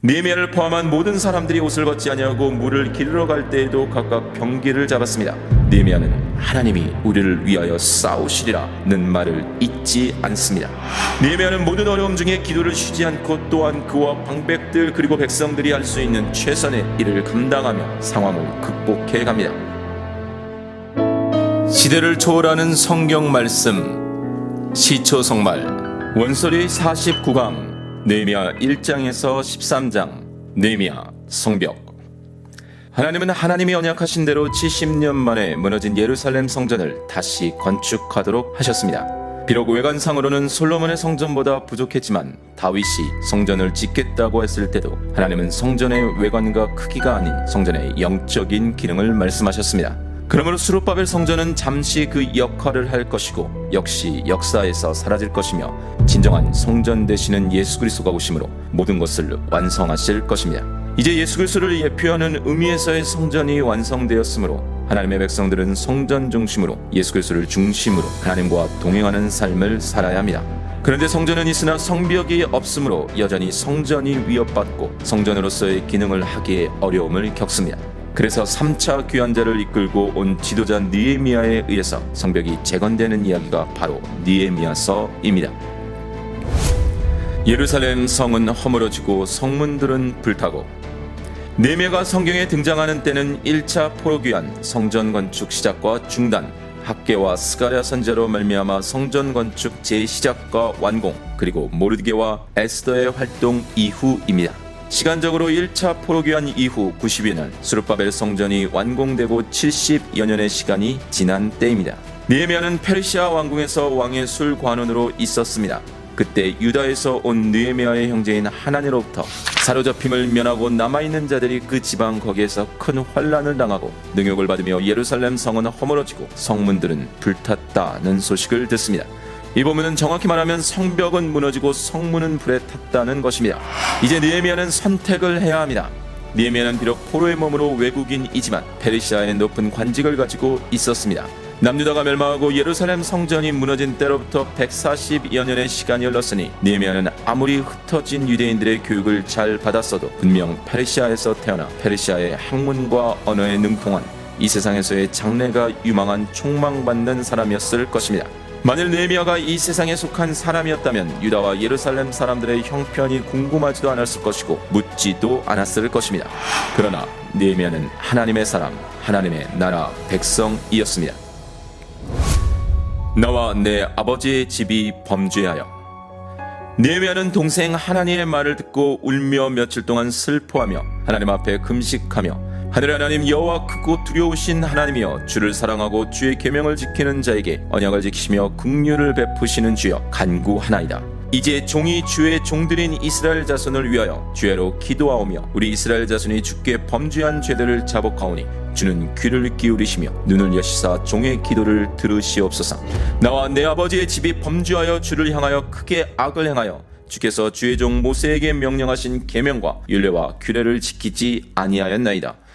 네미야를 포함한 모든 사람들이 옷을 벗지 아니하고 물을 기르러 갈 때에도 각각 병기를 잡았습니다. 네미야는 하나님이 우리를 위하여 싸우시리라는 말을 잊지 않습니다. 네미야는 모든 어려움 중에 기도를 쉬지 않고 또한 그와 방백들 그리고 백성들이 할 수 있는 최선의 일을 감당하며 상황을 극복해 갑니다. 시대를 초월하는 성경 말씀 시초 성말 원소리 49강 네미야 1장에서 13장 네미야 성벽 하나님은 하나님이 언약하신 대로 70년 만에 무너진 예루살렘 성전을 다시 건축하도록 하셨습니다. 비록 외관상으로는 솔로몬의 성전보다 부족했지만 다윗이 성전을 짓겠다고 했을 때도 하나님은 성전의 외관과 크기가 아닌 성전의 영적인 기능을 말씀하셨습니다. 그러므로 수르바벨 성전은 잠시 그 역할을 할 것이고 역시 역사에서 사라질 것이며 진정한 성전 되시는 예수 그리스도가 오심으로 모든 것을 완성하실 것입니다. 이제 예수 그리스도를 예표하는 의미에서의 성전이 완성되었으므로 하나님의 백성들은 성전 중심으로 예수 그리스도를 중심으로 하나님과 동행하는 삶을 살아야 합니다. 그런데 성전은 있으나 성벽이 없으므로 여전히 성전이 위협받고 성전으로서의 기능을 하기에 어려움을 겪습니다. 그래서 3차 귀환자를 이끌고 온 지도자 니에미아에 의해서 성벽이 재건되는 이야기가 바로 니에미아서입니다. 예루살렘 성은 허물어지고 성문들은 불타고 네메가 성경에 등장하는 때는 1차 포로귀환 성전 건축 시작과 중단 학계와 스가랴 선제로 말미암아 성전 건축 재시작과 완공 그리고 모르드게와 에스더의 활동 이후입니다. 시간적으로 1차 포로귀환 이후 90여년 수르바벨 성전이 완공되고 70여 년의 시간이 지난 때입니다. 느헤미야는 페르시아 왕궁에서 왕의 술 관원으로 있었습니다. 그때 유다에서 온 느헤미야의 형제인 하나니로부터 사로잡힘을 면하고 남아있는 자들이 그 지방 거기에서 큰 환란을 당하고 능욕을 받으며 예루살렘 성은 허물어지고 성문들은 불탔다는 소식을 듣습니다. 이 보면은 정확히 말하면 성벽은 무너지고 성문은 불에 탔다는 것입니다. 이제 느헤미야는 선택을 해야 합니다. 느헤미야는 비록 포로의 몸으로 외국인이지만 페르시아의 높은 관직을 가지고 있었습니다. 남유다가 멸망하고 예루살렘 성전이 무너진 때로부터 140여 년의 시간이 흘렀으니 느헤미야는 아무리 흩어진 유대인들의 교육을 잘 받았어도 분명 페르시아에서 태어나 페르시아의 학문과 언어에 능통한 이 세상에서의 장래가 유망한 촉망받는 사람이었을 것입니다. 만일 느헤미야가 이 세상에 속한 사람이었다면 유다와 예루살렘 사람들의 형편이 궁금하지도 않았을 것이고 묻지도 않았을 것입니다. 그러나 느헤미야는 하나님의 사람, 하나님의 나라 백성이었습니다. 나와 내 아버지의 집이 범죄하여 느헤미야는 동생 하나님의 말을 듣고 울며 며칠 동안 슬퍼하며 하나님 앞에 금식하며 하늘 하나님 여호와 크고 두려우신 하나님이여 주를 사랑하고 주의 계명을 지키는 자에게 언약을 지키시며 긍휼을 베푸시는 주여 간구하나이다. 이제 종이 주의 종들인 이스라엘 자손을 위하여 주야로 기도하오며 우리 이스라엘 자손이 주께 범죄한 죄들을 자복하오니 주는 귀를 기울이시며 눈을 여시사 종의 기도를 들으시옵소서. 나와 내 아버지의 집이 범죄하여 주를 향하여 크게 악을 행하여 주께서 주의 종 모세에게 명령하신 계명과 율례와 규례를 지키지 아니하였나이다.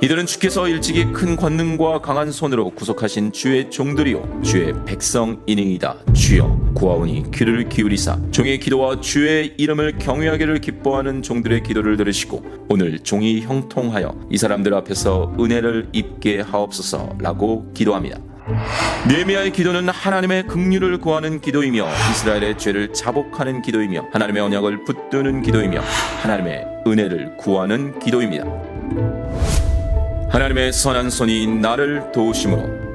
이들은 주께서 일찍이 큰 권능과 강한 손으로 구속하신 주의 종들이요 주의 백성이니이다 주여 구하오니 귀를 기울이사 종의 기도와 주의 이름을 경외하기를 기뻐하는 종들의 기도를 들으시고 오늘 종이 형통하여 이 사람들 앞에서 은혜를 입게 하옵소서라고 기도합니다. 느헤미야의 기도는 하나님의 긍휼을 구하는 기도이며 이스라엘의 죄를 자복하는 기도이며 하나님의 언약을 붙드는 기도이며 하나님의 은혜를 구하는 기도입니다. 하나님의 선한 손이 나를 도우심으로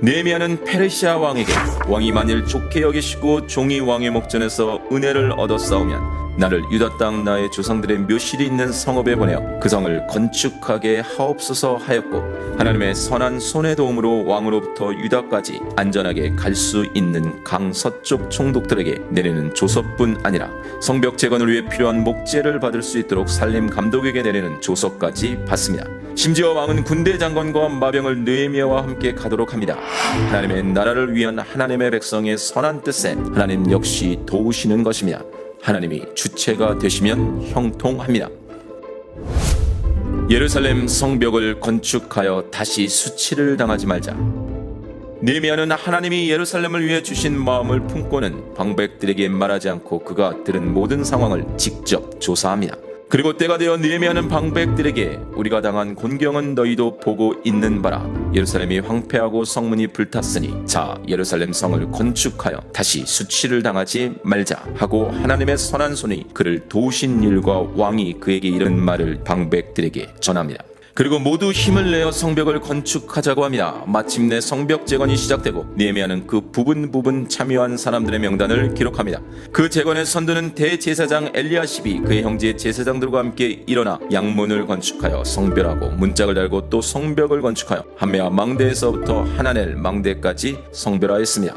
느헤미야는 페르시아 왕에게 왕이 만일 좋게 여기시고 종이 왕의 목전에서 은혜를 얻어 싸우면 나를 유다 땅 나의 조상들의 묘실이 있는 성읍에 보내어 그 성을 건축하게 하옵소서 하였고 하나님의 선한 손의 도움으로 왕으로부터 유다까지 안전하게 갈 수 있는 강 서쪽 총독들에게 내리는 조서뿐 아니라 성벽 재건을 위해 필요한 목재를 받을 수 있도록 살림 감독에게 내리는 조서까지 받습니다. 심지어 왕은 군대 장관과 마병을 느헤미야와 함께 가도록 합니다. 하나님의 나라를 위한 하나님의 백성의 선한 뜻에 하나님 역시 도우시는 것입니다. 하나님이 주체가 되시면 형통합니다. 예루살렘 성벽을 건축하여 다시 수치를 당하지 말자. 느헤미야는 하나님이 예루살렘을 위해 주신 마음을 품고는 방백들에게 말하지 않고 그가 들은 모든 상황을 직접 조사합니다. 그리고 때가 되어 느헤미야는 방백들에게 우리가 당한 곤경은 너희도 보고 있는 바라 예루살렘이 황폐하고 성문이 불탔으니 자 예루살렘 성을 건축하여 다시 수치를 당하지 말자 하고 하나님의 선한 손이 그를 도우신 일과 왕이 그에게 이른 말을 방백들에게 전합니다. 그리고 모두 힘을 내어 성벽을 건축하자고 합니다. 마침내 성벽 재건이 시작되고 니에미아는 그 부분 부분 참여한 사람들의 명단을 기록합니다. 그 재건의 선두는 대제사장 엘리야십이 그의 형제 제사장들과 함께 일어나 양문을 건축하여 성별하고 문짝을 달고 또 성벽을 건축하여 한메아 망대에서부터 하나넬 망대까지 성별하였습니다.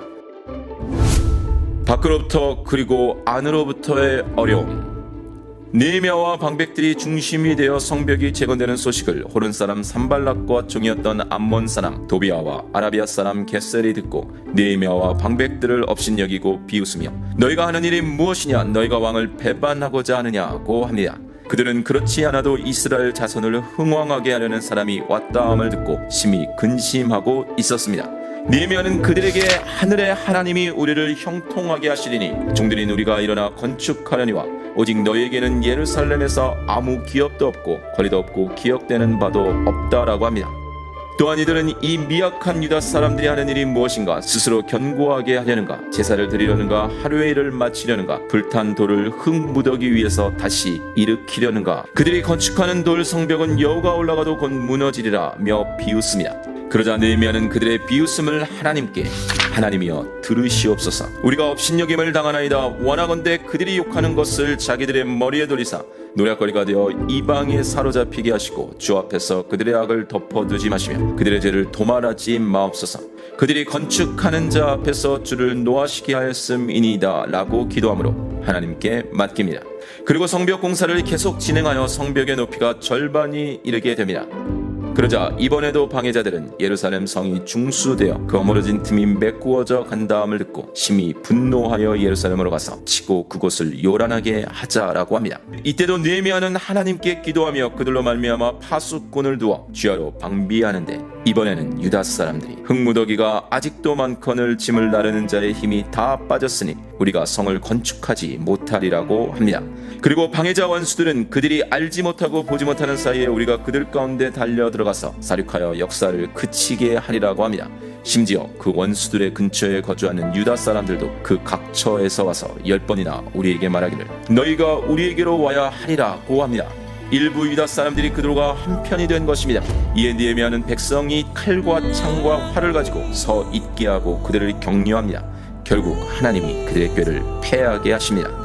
밖으로부터 그리고 안으로부터의 어려움 느헤미야와 방백들이 중심이 되어 성벽이 재건되는 소식을 호른 사람 산발락과 종이었던 암몬 사람 도비아와 아라비아 사람 게셀이 듣고 느헤미야와 방백들을 업신여기고 비웃으며 너희가 하는 일이 무엇이냐 너희가 왕을 배반하고자 하느냐고 합니다. 그들은 그렇지 않아도 이스라엘 자손을 흥왕하게 하려는 사람이 왔다함을 듣고 심히 근심하고 있었습니다. 니에미아는 그들에게 하늘의 하나님이 우리를 형통하게 하시리니 종들인 우리가 일어나 건축하려니와 오직 너희에게는 예루살렘에서 아무 기업도 없고 거리도 없고 기억되는 바도 없다라고 합니다. 또한 이들은 이 미약한 유다 사람들이 하는 일이 무엇인가 스스로 견고하게 하려는가 제사를 드리려는가 하루의 일을 마치려는가 불탄 돌을 흙 묻어기 위해서 다시 일으키려는가 그들이 건축하는 돌 성벽은 여호가 올라가도 곧 무너지리라 며 비웃습니다. 그러자 느헤미야는 그들의 비웃음을 하나님께 하나님이여 들으시옵소서. 우리가 업신여김을 당하나이다. 원하건대 그들이 욕하는 것을 자기들의 머리에 돌리사 노략거리가 되어 이방에 사로잡히게 하시고 주 앞에서 그들의 악을 덮어두지 마시며 그들의 죄를 도말하지 마옵소서. 그들이 건축하는 자 앞에서 주를 노하시게 하였음이니이다 라고 기도하므로 하나님께 맡깁니다. 그리고 성벽 공사를 계속 진행하여 성벽의 높이가 절반이 이르게 됩니다 그러자 이번에도 방해자들은 예루살렘 성이 중수되어 그 어무러진 틈이 메꾸어져 간다함을 듣고 심히 분노하여 예루살렘으로 가서 치고 그곳을 요란하게 하자라고 합니다. 이때도 느헤미야는 하나님께 기도하며 그들로 말미암아 파수꾼을 두어 쥐하로 방비하는데 이번에는 유다 사람들이 흙무더기가 아직도 많거늘 짐을 나르는 자의 힘이 다 빠졌으니 우리가 성을 건축하지 못하리라고 합니다. 그리고 방해자 원수들은 그들이 알지 못하고 보지 못하는 사이에 우리가 그들 가운데 달려 들어 가서 사륙하여 역사를 그치게 하리라고 합니다. 심지어 그 원수들의 근처에 거주하는 유다 사람들도 그 각처에서 와서 열 번이나 우리에게 말하기를 너희가 우리에게로 와야 하리라고 합니다. 일부 유다 사람들이 그들과 한편이 된 것입니다. 이에 니에미아는 백성이 칼과 창과 활을 가지고 서 있게 하고 그들을 격려합니다. 결국 하나님이 그들의 꾀를 패하게 하십니다.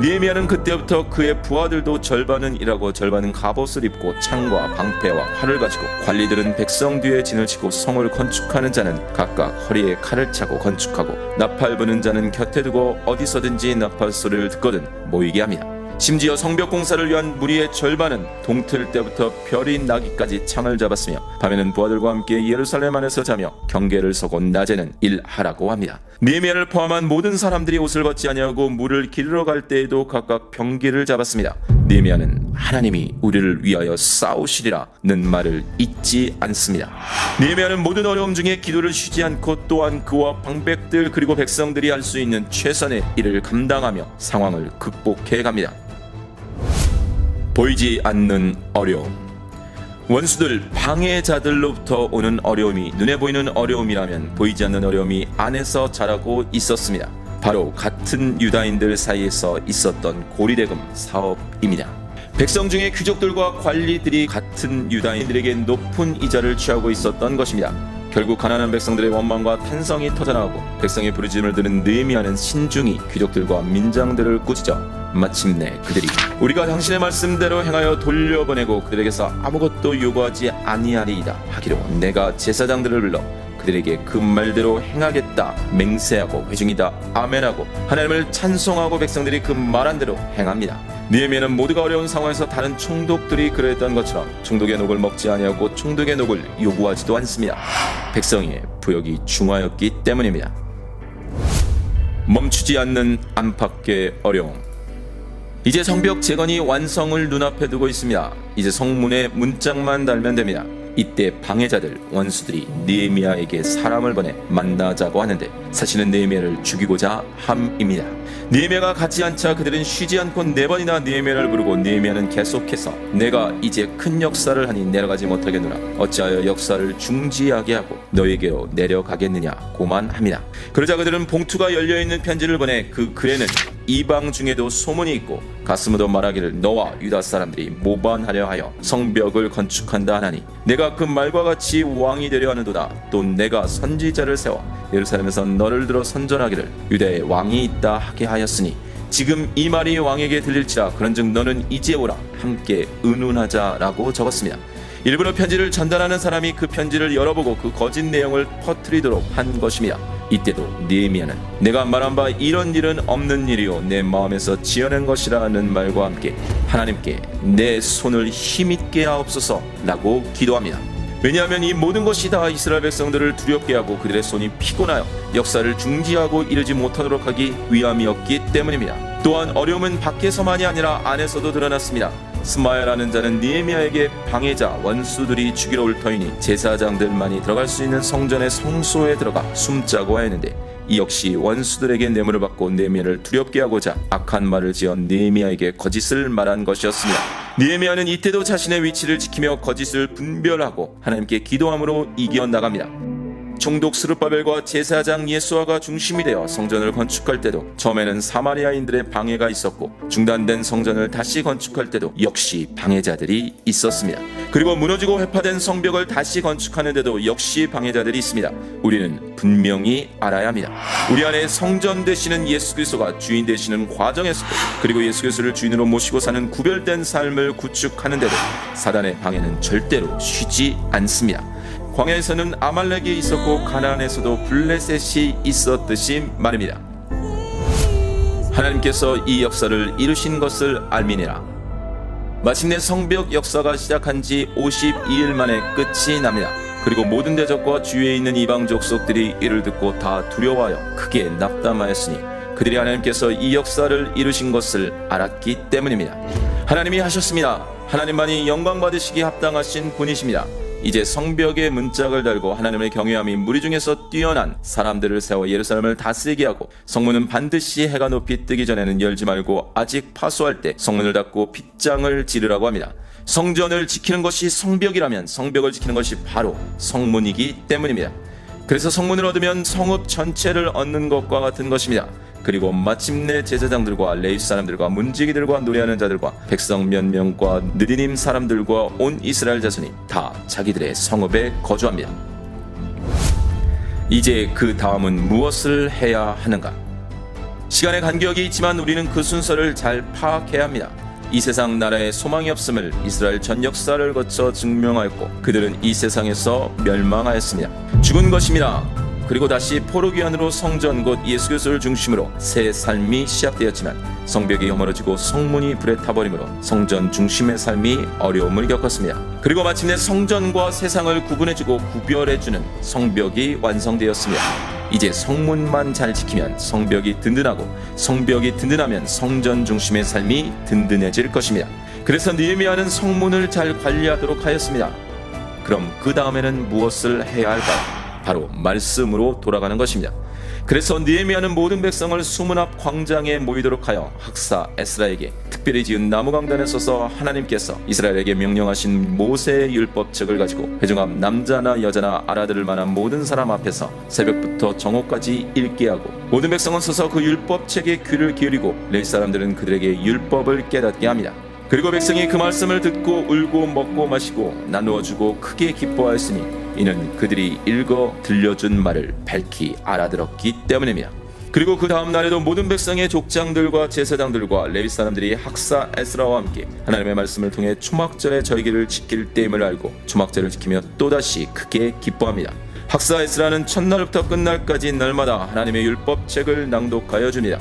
니에미아는 그때부터 그의 부하들도 절반은 일하고 절반은 갑옷을 입고 창과 방패와 활을 가지고 관리들은 백성 뒤에 진을 치고 성을 건축하는 자는 각각 허리에 칼을 차고 건축하고 나팔 부는 자는 곁에 두고 어디서든지 나팔 소리를 듣거든 모이게 합니다. 심지어 성벽 공사를 위한 무리의 절반은 동틀 때부터 별이 나기까지 창을 잡았으며 밤에는 부하들과 함께 예루살렘 안에서 자며 경계를 서고 낮에는 일하라고 합니다. 니에미아를 포함한 모든 사람들이 옷을 벗지 아니하고 물을 기르러 갈 때에도 각각 병기를 잡았습니다. 니에미아는 하나님이 우리를 위하여 싸우시리라는 말을 잊지 않습니다. 니에미아는 모든 어려움 중에 기도를 쉬지 않고 또한 그와 방백들 그리고 백성들이 할 수 있는 최선의 일을 감당하며 상황을 극복해 갑니다. 보이지 않는 어려움. 원수들 방해자들로부터 오는 어려움이 눈에 보이는 어려움이라면 보이지 않는 어려움이 안에서 자라고 있었습니다. 바로 같은 유다인들 사이에서 있었던 고리대금 사업입니다. 백성 중에 귀족들과 관리들이 같은 유다인들에게 높은 이자를 취하고 있었던 것입니다. 결국 가난한 백성들의 원망과 탄성이 터져나오고 백성의 부르짖음을 들은 느헤미야는 신중히 귀족들과 민장들을 꾸짖어 마침내 그들이 우리가 당신의 말씀대로 행하여 돌려보내고 그들에게서 아무것도 요구하지 아니하리이다 하기로 내가 제사장들을 불러 그들에게 그 말대로 행하겠다 맹세하고 회중이다 아멘하고 하나님을 찬송하고 백성들이 그 말한 대로 행합니다. 니에미아는 모두가 어려운 상황에서 다른 총독들이 그러했던 것처럼 총독의 녹을 먹지 아니하고 총독의 녹을 요구하지도 않습니다. 백성의 부역이 중하였기 때문입니다. 멈추지 않는 안팎의 어려움. 이제 성벽 재건이 완성을 눈앞에 두고 있습니다. 이제 성문에 문짝만 달면 됩니다. 이때 방해자들 원수들이 느헤미야에게 사람을 보내 만나자고 하는데 사실은 느헤미야를 죽이고자 함입니다. 느헤미야가 같지 않자 그들은 쉬지 않고 네 번이나 느헤미야를 부르고 느헤미야는 계속해서 내가 이제 큰 역사를 하니 내려가지 못하겠노라 어찌하여 역사를 중지하게 하고 너에게로 내려가겠느냐 고만합니다. 그러자 그들은 봉투가 열려 있는 편지를 보내 그 글에는 이방 중에도 소문이 있고 가스무도 말하기를 너와 유다 사람들이 모반하려 하여 성벽을 건축한다 하나니 내가 그 말과 같이 왕이 되려 하는도다. 또 내가 선지자를 세워 예루살렘에서 너를 들어 선전하기를 유다에 왕이 있다 하게 하였으니 지금 이 말이 왕에게 들릴지라. 그런즉 너는 이제 오라. 함께 의논하자라고 적었습니다. 일부러 편지를 전달하는 사람이 그 편지를 열어보고 그 거짓 내용을 퍼뜨리도록 한 것입니다. 이때도 느헤미야는 내가 말한 바 이런 일은 없는 일이요 내 마음에서 지어낸 것이라는 말과 함께 하나님께 내 손을 힘있게 하옵소서라고 기도합니다. 왜냐하면 이 모든 것이 다 이스라엘 백성들을 두렵게 하고 그들의 손이 피곤하여 역사를 중지하고 이르지 못하도록 하기 위함이었기 때문입니다. 또한 어려움은 밖에서만이 아니라 안에서도 드러났습니다. 스마야라는 자는 니에미아에게 방해자 원수들이 죽이러 올 터이니 제사장들만이 들어갈 수 있는 성전의 성소에 들어가 숨자고 하였는데 이 역시 원수들에게 뇌물을 받고 느헤미야를 두렵게 하고자 악한 말을 지어 느헤미야에게 거짓을 말한 것이었습니다. 느헤미야는 이때도 자신의 위치를 지키며 거짓을 분별하고 하나님께 기도함으로 이겨 나갑니다. 총독 스룹바벨과 제사장 예수아가 중심이 되어 성전을 건축할 때도 처음에는 사마리아인들의 방해가 있었고 중단된 성전을 다시 건축할 때도 역시 방해자들이 있었습니다. 그리고 무너지고 회파된 성벽을 다시 건축하는데도 역시 방해자들이 있습니다. 우리는 분명히 알아야 합니다. 우리 안에 성전 되시는 예수 그리스도가 주인 되시는 과정에서도 그리고 예수 그리스도를 주인으로 모시고 사는 구별된 삶을 구축하는데도 사단의 방해는 절대로 쉬지 않습니다. 광야에서는 아말렉이 있었고 가나안에서도 블레셋이 있었듯이 말입니다. 하나님께서 이 역사를 이루신 것을 알미니라. 마침내 성벽 역사가 시작한 지 52일 만에 끝이 납니다. 그리고 모든 대적과 주위에 있는 이방 족속들이 이를 듣고 다 두려워하여 크게 낙담하였으니 그들이 하나님께서 이 역사를 이루신 것을 알았기 때문입니다. 하나님이 하셨습니다. 하나님만이 영광 받으시기 합당하신 분이십니다. 이제 성벽에 문짝을 달고 하나님을 경외함이 무리 중에서 뛰어난 사람들을 세워 예루살렘을 다스리게 하고 성문은 반드시 해가 높이 뜨기 전에는 열지 말고 아직 파수할 때 성문을 닫고 빗장을 지르라고 합니다. 성전을 지키는 것이 성벽이라면 성벽을 지키는 것이 바로 성문이기 때문입니다. 그래서 성문을 얻으면 성읍 전체를 얻는 것과 같은 것입니다. 그리고 마침내 제사장들과 레위 사람들과 문지기들과 노래하는 자들과 백성 몇 명과 느디님 사람들과 온 이스라엘 자손이 다 자기들의 성읍에 거주합니다. 이제 그 다음은 무엇을 해야 하는가? 시간의 간격이 있지만 우리는 그 순서를 잘 파악해야 합니다. 이 세상 나라에 소망이 없음을 이스라엘 전 역사를 거쳐 증명하였고 그들은 이 세상에서 멸망하였습니다. 죽은 것입니다. 그리고 다시 포로기안으로 성전 곧 예수 그리스도를 중심으로 새 삶이 시작되었지만 성벽이 허물어지고 성문이 불에 타버림으로 성전 중심의 삶이 어려움을 겪었습니다. 그리고 마침내 성전과 세상을 구분해주고 구별해주는 성벽이 완성되었습니다. 이제 성문만 잘 지키면 성벽이 든든하고 성벽이 든든하면 성전 중심의 삶이 든든해질 것입니다. 그래서 느헤미야는 성문을 잘 관리하도록 하였습니다. 그럼 그 다음에는 무엇을 해야 할까요? 바로 말씀으로 돌아가는 것입니다. 그래서 느헤미야는 모든 백성을 수문 앞 광장에 모이도록 하여 학사 에스라에게 특별히 지은 나무 강단에 서서 하나님께서 이스라엘에게 명령하신 모세의 율법책을 가지고 회중 앞 남자나 여자나 알아들을 만한 모든 사람 앞에서 새벽부터 정오까지 읽게 하고 모든 백성은 서서 그 율법책에 귀를 기울이고 레위 사람들은 그들에게 율법을 깨닫게 합니다. 그리고 백성이 그 말씀을 듣고 울고 먹고 마시고 나누어 주고 크게 기뻐하였으니 이는 그들이 읽어 들려준 말을 밝히 알아들었기 때문입니다. 그리고 그 다음 날에도 모든 백성의 족장들과 제사장들과 레위 사람들이 학사 에스라와 함께 하나님의 말씀을 통해 초막절의 절기를 지킬 때임을 알고 초막절을 지키며 또다시 크게 기뻐합니다. 학사 에스라는 첫날부터 끝날까지 날마다 하나님의 율법책을 낭독하여 줍니다.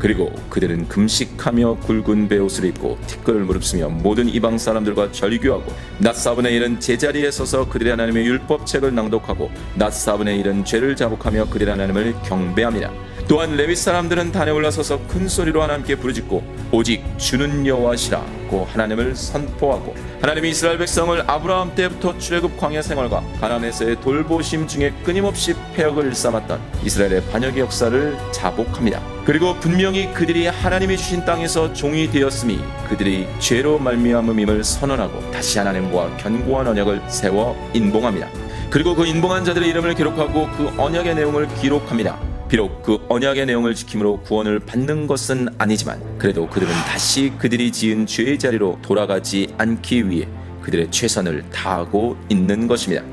그리고 그들은 금식하며 굵은 베옷을 입고 티끌을 무릅쓰며 모든 이방 사람들과 절규하고 낮 사분의 일은 제자리에 서서 그들의 하나님의 율법책을 낭독하고 낮 사분의 일은 죄를 자복하며 그들의 하나님을 경배합니다. 또한 레위 사람들은 단에 올라서서 큰 소리로 하나님께 부르짖고 오직 주는 여호와시라고 하나님을 선포하고 하나님이 이스라엘 백성을 아브라함 때부터 출애굽 광야 생활과 가나안에서의 돌보심 중에 끊임없이 폐역을 일삼았던 이스라엘의 반역의 역사를 자복합니다. 그리고 분명히 그들이 하나님이 주신 땅에서 종이 되었음이 그들이 죄로 말미암음임을 선언하고 다시 하나님과 견고한 언약을 세워 인봉합니다. 그리고 그 인봉한 자들의 이름을 기록하고 그 언약의 내용을 기록합니다. 비록 그 언약의 내용을 지킴으로 구원을 받는 것은 아니지만 그래도 그들은 다시 그들이 지은 죄의 자리로 돌아가지 않기 위해 그들의 최선을 다하고 있는 것입니다.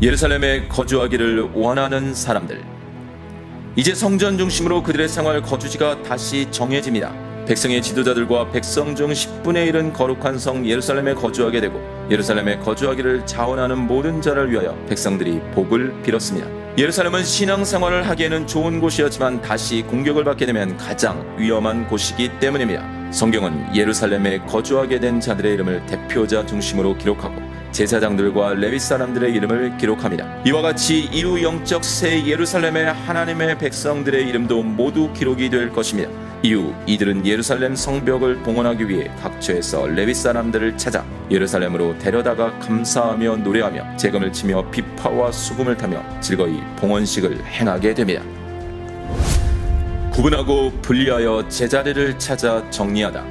예루살렘에 거주하기를 원하는 사람들. 이제 성전 중심으로 그들의 생활 거주지가 다시 정해집니다. 백성의 지도자들과 백성 중 10분의 1은 거룩한 성 예루살렘에 거주하게 되고 예루살렘에 거주하기를 자원하는 모든 자를 위하여 백성들이 복을 빌었습니다. 예루살렘은 신앙생활을 하기에는 좋은 곳이었지만 다시 공격을 받게 되면 가장 위험한 곳이기 때문입니다. 성경은 예루살렘에 거주하게 된 자들의 이름을 대표자 중심으로 기록하고 제사장들과 레위 사람들의 이름을 기록합니다. 이와 같이 이후 영적 새 예루살렘의 하나님의 백성들의 이름도 모두 기록이 될 것입니다. 이후 이들은 예루살렘 성벽을 봉헌하기 위해 각처에서 레위 사람들을 찾아 예루살렘으로 데려다가 감사하며 노래하며 재금을 치며 비파와 수금을 타며 즐거이 봉헌식을 행하게 됩니다. 구분하고 분리하여 제자리를 찾아 정리하다.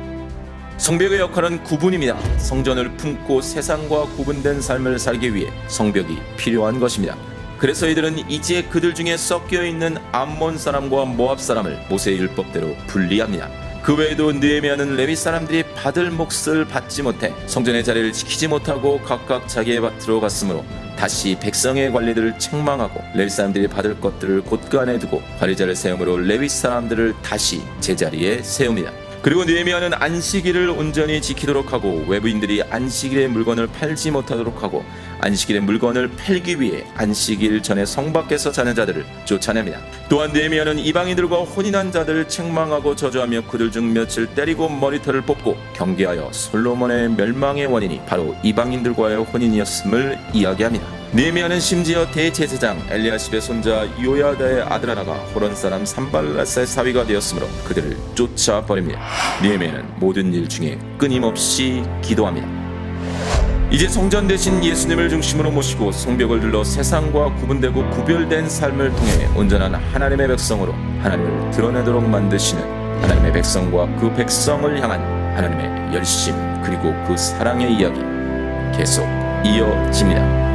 성벽의 역할은 구분입니다. 성전을 품고 세상과 구분된 삶을 살기 위해 성벽이 필요한 것입니다. 그래서 이들은 이제 그들 중에 섞여 있는 암몬 사람과 모압 사람을 모세의 율법대로 분리합니다. 그 외에도 느헤미야는 레위 사람들이 받을 몫을 받지 못해 성전의 자리를 지키지 못하고 각각 자기의 밭으로 갔으므로 다시 백성의 관리들을 책망하고 레위 사람들이 받을 것들을 곳간에 두고 관리자를 세움으로 레위 사람들을 다시 제자리에 세웁니다. 그리고 느헤미야는 안식일을 온전히 지키도록 하고 외부인들이 안식일에 물건을 팔지 못하도록 하고 안식일에 물건을 팔기 위해 안식일 전에 성 밖에서 자는 자들을 쫓아냅니다. 또한 느헤미야는 이방인들과 혼인한 자들을 책망하고 저주하며 그들 중 며칠 때리고 머리털을 뽑고 경계하여 솔로몬의 멸망의 원인이 바로 이방인들과의 혼인이었음을 이야기합니다. 느헤미야는 심지어 대제사장 엘리야십의 손자 요야다의 아들 하나가 호론 사람 산발라스의 사위가 되었으므로 그들을 쫓아 버립니다. 느헤미야는 모든 일 중에 끊임없이 기도합니다. 이제 성전 대신 예수님을 중심으로 모시고 성벽을 둘러 세상과 구분되고 구별된 삶을 통해 온전한 하나님의 백성으로 하나님을 드러내도록 만드시는 하나님의 백성과 그 백성을 향한 하나님의 열심 그리고 그 사랑의 이야기 계속 이어집니다.